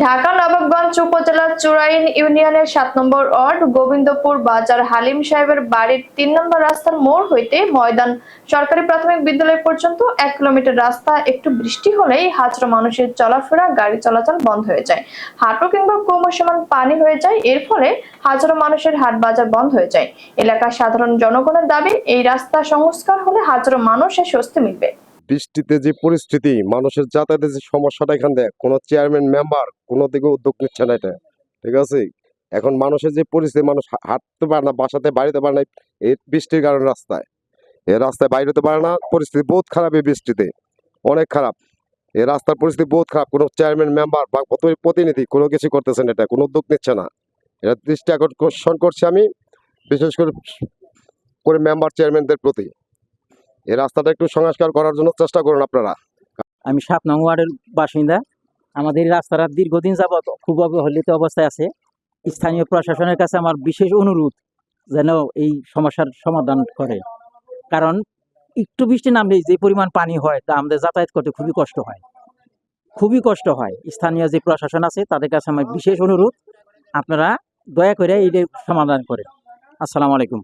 ঢাকা নবাবগঞ্জ উপজেলার চুরাইন ইউনিয়নের সাত নম্বর ওয়ার্ড গোবিন্দপুর বাজার হালিম সাহেবের বাড়ির তিন নম্বর রাস্তার মোড় হইতে ময়দান সরকারি প্রাথমিক বিদ্যালয় পর্যন্ত এক কিলোমিটার রাস্তা, একটু বৃষ্টি হলেই হাজারো মানুষের চলাফেরা, গাড়ি চলাচল বন্ধ হয়ে যায়। হাঁটু কিংবা ক্রমশমান পানি হয়ে যায়, এর ফলে হাজারো মানুষের হাট বাজার বন্ধ হয়ে যায়। এলাকার সাধারণ জনগণের দাবি, এই রাস্তা সংস্কার হলে হাজারো মানুষের স্বস্তি মিলবে। বৃষ্টিতে যে পরিস্থিতি, মানুষের যাতায়াতের যে সমস্যাটা এখান থেকে কোনো চেয়ারম্যান মেম্বার কোনো দিকে উদ্যোগ নিচ্ছে না এটা, ঠিক আছে? এখন মানুষের যে পরিস্থিতি, মানুষ হাঁটতে পারে না, বাসাতে বাড়িতে পারে না, এই বৃষ্টির কারণে রাস্তায়। এ রাস্তায় বাইরে হতে পারে না, পরিস্থিতি বহুত খারাপ এই বৃষ্টিতে, অনেক খারাপ। এই রাস্তার পরিস্থিতি বহুত খারাপ, কোনো চেয়ারম্যান মেম্বার বা প্রতি- প্রতিনিধি কোনো কিছু করতেছেন এটা, কোনো উদ্যোগ নিচ্ছে না। এটা দৃষ্টি আকর্ষণ করছি আমি, বিশেষ করে করে মেম্বার চেয়ারম্যানদের প্রতি। এই রাস্তাটা একটু সংস্কার করার জন্য চেষ্টা করুন আপনারা। আমি সাত নং ওয়ার্ডের বাসিন্দা। আমাদের রাস্তাটা দীর্ঘদিন যাবৎ খুব অবহেলিত অবস্থায় আছে। স্থানীয় প্রশাসনের কাছে আমার বিশেষ অনুরোধ যেন এই সমস্যার সমাধান করে। কারণ একটু বৃষ্টি নামলেই যে পরিমাণ পানি হয়, তা আমাদের যাতায়াত করতে খুবই কষ্ট হয়। খুবই কষ্ট হয়। স্থানীয় যে প্রশাসন আছে, তাদের কাছে আমার বিশেষ অনুরোধ। আপনারা দয়া করে এই সমাধান করেন। আসসালামু আলাইকুম।